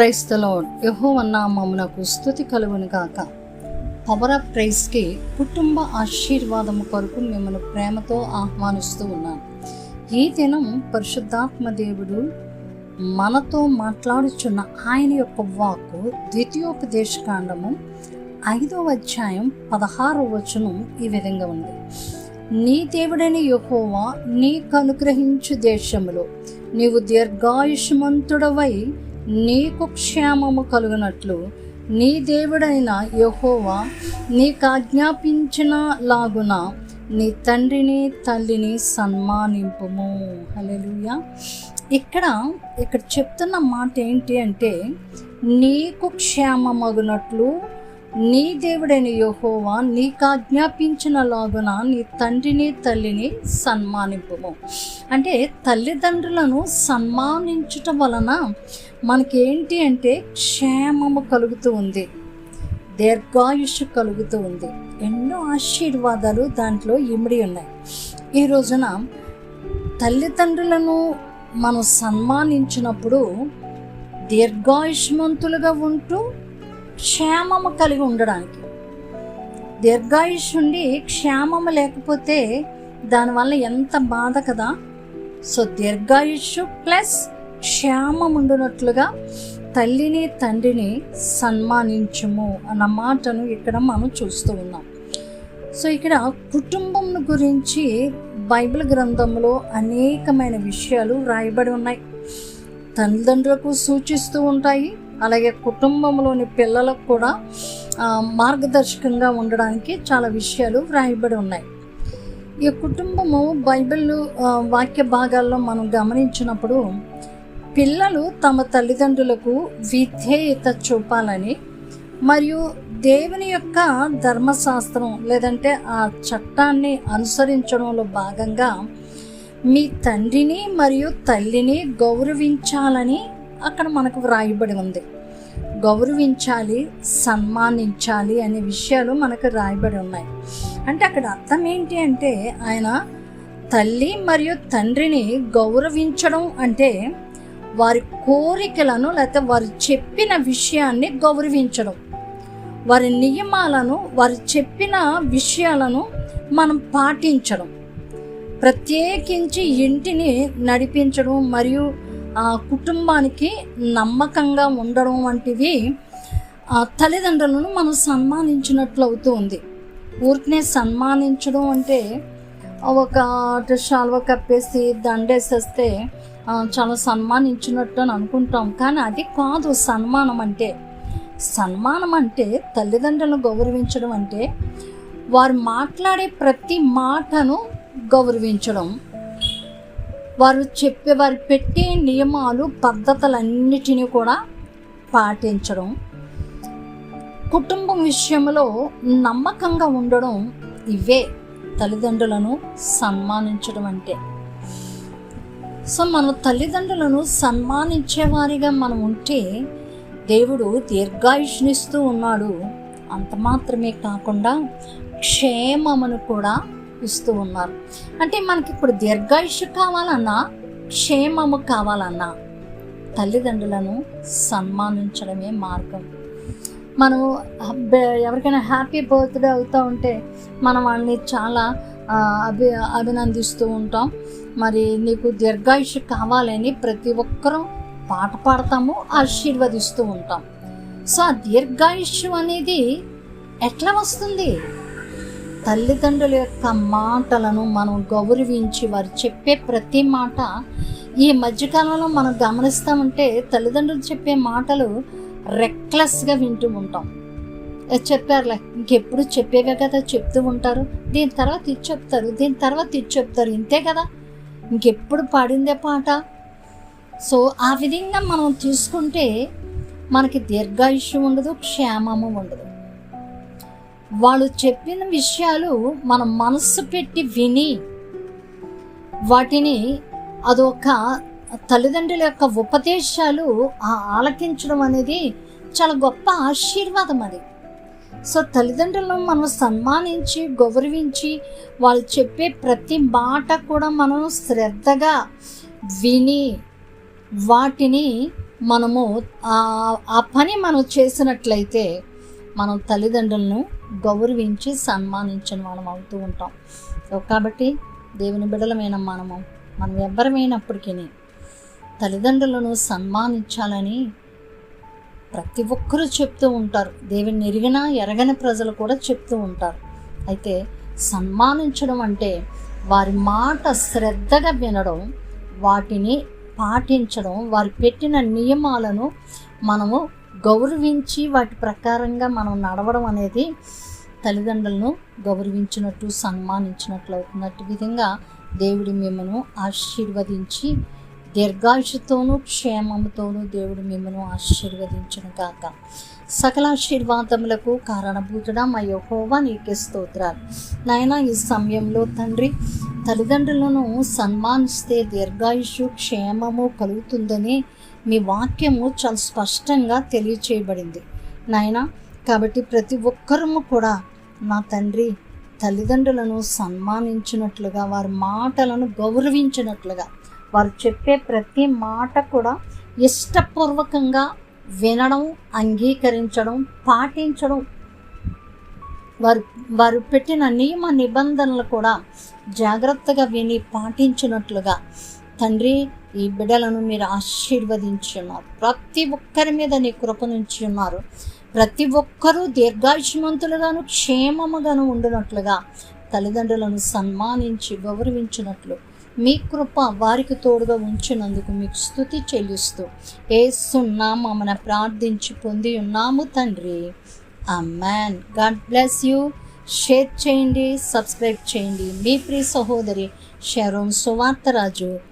క్రైస్తలో యహో నామమునకు స్థుతి కలుగును కాక పవర్ ఆఫ్ ప్రైస్కి కుటుంబ ఆశీర్వాదము కొరకు మిమ్మల్ని ప్రేమతో ఆహ్వానిస్తూ ఉన్నాను. ఈ దినం పరిశుద్ధాత్మ దేవుడు మనతో మాట్లాడుచున్న ఆయన యొక్క వాక్కు ద్వితీయోపదేశ కాండము ఐదవ అధ్యాయం పదహారవ వచనం ఈ విధంగా ఉంది. నీ దేవుడైన యెహోవా నీకు అనుగ్రహించు దేశములో నీవు దీర్ఘాయుష్మంతుడవై నీకు క్షేమము కలుగునట్లు నీ దేవుడైన యహోవా నీకు ఆజ్ఞాపించిన లాగున నీ తండ్రిని తల్లిని సన్మానింపుము. హల్లెలూయా. ఇక్కడ ఇక్కడ చెప్తున్న మాట ఏంటి అంటే నీకు క్షేమమగునట్లు నీ దేవుడైన యహోవా నీకు ఆజ్ఞాపించిన లాగున నీ తండ్రిని తల్లిని సన్మానింపుము. అంటే తల్లిదండ్రులను సన్మానించటం వలన మనకేంటి అంటే క్షేమము కలుగుతూ ఉంది. దీర్ఘాయుష్ కలుగుతూ ఉంది. ఎన్నో ఆశీర్వాదాలు దాంట్లో ఇమిడి ఉన్నాయి. ఈ రోజున తల్లిదండ్రులను మనం సన్మానించినప్పుడు దీర్ఘాయుష్మంతులుగా ఉంటూ క్షేమము కలిగి ఉండడానికి. దీర్ఘాయుష్ ఉండి క్షేమము లేకపోతే దానివల్ల ఎంత బాధ కదా? సో దీర్ఘాయుష్యు ప్లస్ క్షేమం ఉండునట్లుగా తల్లిని తండ్రిని సన్మానించుము అన్న మాటను ఇక్కడ మనం చూస్తూ ఉన్నాం. సో ఇక్కడ కుటుంబం గురించి బైబిల్ గ్రంథంలో అనేకమైన విషయాలు రాయబడి ఉన్నాయి. తల్లిదండ్రులకు సూచిస్తూ ఉంటాయి. అలాగే కుటుంబంలోని పిల్లలకు కూడా మార్గదర్శకంగా ఉండడానికి చాలా విషయాలు వ్రాయబడి ఉన్నాయి. ఈ కుటుంబము బైబిల్ వాక్య భాగాల్లో మనం గమనించినప్పుడు పిల్లలు తమ తల్లిదండ్రులకు విధేయత చూపాలని మరియు దేవుని యొక్క ధర్మశాస్త్రం లేదంటే ఆ చట్టాన్ని అనుసరించడంలో భాగంగా మీ తండ్రిని మరియు తల్లిని గౌరవించాలని అక్కడ మనకు వ్రాయబడి ఉంది. గౌరవించాలి సన్మానించాలి అనే విషయాలు మనకు రాయబడి ఉన్నాయి. అంటే అక్కడ అర్థం ఏంటి అంటే ఆయన తల్లి మరియు తండ్రిని గౌరవించడం అంటే వారి కోరికలను లేకపోతే వారు చెప్పిన విషయాన్ని గౌరవించడం. వారి నియమాలను వారు చెప్పిన విషయాలను మనం పాటించడం. ప్రత్యేకించి ఇంటిని నడిపించడం మరియు కుటుంబానికి నమ్మకంగా ఉండడం వంటివి తల్లిదండ్రులను మనం సన్మానించినట్లు అవుతూ ఉంది. ఊరికనే సన్మానించడం అంటే ఒక షాల్వ కప్పేసి దండేసేస్తే చాలా సన్మానించినట్టు అని అనుకుంటాం. కానీ అది కాదు సన్మానం అంటే. సన్మానం అంటే తల్లిదండ్రులను గౌరవించడం అంటే వారు మాట్లాడే ప్రతి మాటను గౌరవించడం. వారు చెప్పే వారు పెట్టే నియమాలు పద్ధతులన్నిటినీ కూడా పాటించడం. కుటుంబం విషయంలో నమ్మకంగా ఉండడం ఇవే తల్లిదండ్రులను సన్మానించడం అంటే. సో మన తల్లిదండ్రులను సన్మానించేవారిగా మనం ఉంటే దేవుడు దీర్ఘాయుష్నిస్తూ ఉన్నాడు. అంత మాత్రమే కాకుండా క్షేమమును కూడా ఇస్తూ ఉన్నారు. అంటే మనకి ఇప్పుడు దీర్ఘాయుష్ కావాలన్నా క్షేమము కావాలన్నా తల్లిదండ్రులను సన్మానించడమే మార్గం. మనం ఎవరికైనా హ్యాపీ బర్త్డే అవుతూ ఉంటే మనం వాళ్ళని చాలా అభి అభినందిస్తూ ఉంటాం. మరి నీకు దీర్ఘాయుష్ కావాలని ప్రతి ఒక్కరూ పాట పాడతాము ఆశీర్వదిస్తూ ఉంటాం. సో ఆ దీర్ఘాయుష్ అనేది ఎట్లా వస్తుంది? తల్లిదండ్రుల యొక్క మాటలను మనం గౌరవించి వారు చెప్పే ప్రతి మాట ఈ మధ్యకాలంలో మనం గమనిస్తామంటే తల్లిదండ్రులు చెప్పే మాటలు రెక్లెస్గా వింటూ ఉంటాం. చెప్పారులే ఇంకెప్పుడు చెప్పేవే కదా చెప్తూ ఉంటారు. దీని తర్వాత ఇది చెప్తారు దీని తర్వాత ఇది చెప్తారు ఇంతే కదా. ఇంకెప్పుడు పాడిందే పాట. సో ఆ విధంగా మనం తీసుకుంటే మనకి దీర్ఘాయుష్యం ఉండదు క్షేమము ఉండదు. వాళ్ళు చెప్పిన విషయాలు మన మనస్సు పెట్టి విని వాటిని అదొక తల్లిదండ్రుల యొక్క ఉపదేశాలు ఆ ఆలకించడం అనేది చాలా గొప్ప ఆశీర్వాదం అది. సో తల్లిదండ్రులను మనం సన్మానించి గౌరవించి వాళ్ళు చెప్పే ప్రతి మాట కూడా మనం శ్రద్ధగా విని వాటిని మనము ఆ పని మనం చేసినట్లయితే మనం తల్లిదండ్రులను గౌరవించి సన్మానించిన మనం అవుతూ ఉంటాం. కాబట్టి దేవుని బిడలమైన మనము మనం ఎవ్వరమైనప్పటికీ తల్లిదండ్రులను సన్మానించాలని ప్రతి ఒక్కరూ చెప్తూ ఉంటారు. దేవుని ఎరిగిన ఎరగని ప్రజలు కూడా చెప్తూ ఉంటారు. అయితే సన్మానించడం అంటే వారి మాట శ్రద్ధగా వినడం వాటిని పాటించడం వారు పెట్టిన నియమాలను మనము గౌరవించి వాటి ప్రకారంగా మనం నడవడం అనేది తల్లిదండ్రులను గౌరవించినట్టు సన్మానించినట్లు అవుతున్నట్టు విధంగా దేవుడు మిమ్మను ఆశీర్వదించి దీర్ఘాయుషతోనూ క్షేమముతోనూ దేవుడు మిమ్మను ఆశీర్వదించిన కాక సకల ఆశీర్వాదములకు కారణభూతుడా మా యహోవా నీకే స్తోత్రాలు. నాయన ఈ సమయంలో తండ్రి తల్లిదండ్రులను సన్మానిస్తే దీర్ఘాయుషు క్షేమము కలుగుతుందని మీ వాక్యము చాలా స్పష్టంగా తెలియచేయబడింది. నాయన కాబట్టి ప్రతి ఒక్కరము కూడా నా తండ్రి తల్లిదండ్రులను సన్మానించినట్లుగా వారి మాటలను గౌరవించినట్లుగా వారు చెప్పే ప్రతి మాట కూడా ఇష్టపూర్వకంగా వినడం అంగీకరించడం పాటించడం వారు వారు పెట్టిన నియమ నిబంధనలు కూడా జాగ్రత్తగా విని పాటించినట్లుగా. తండ్రి ఈ బిడ్డలను మీరు ఆశీర్వదించి ఉన్నారు ప్రతి ఒక్కరి మీద నీ కృప నుంచి ఉన్నారు ప్రతి ఒక్కరూ దీర్ఘాయుష్మంతులుగాను క్షేమముగాను ఉండినట్లుగా తల్లిదండ్రులను సన్మానించి గౌరవించినట్లు మీ కృప వారికి తోడుగా ఉంచినందుకు మీకు స్థుతి చెల్లిస్తూ ఏసున్నామన ప్రార్థించి పొంది ఉన్నాము తండ్రి. Amen God bless you. Share చేయండి సబ్స్క్రైబ్ చేయండి. మీ ప్రియ సహోదరి షరోన్ సువార్తరాజు.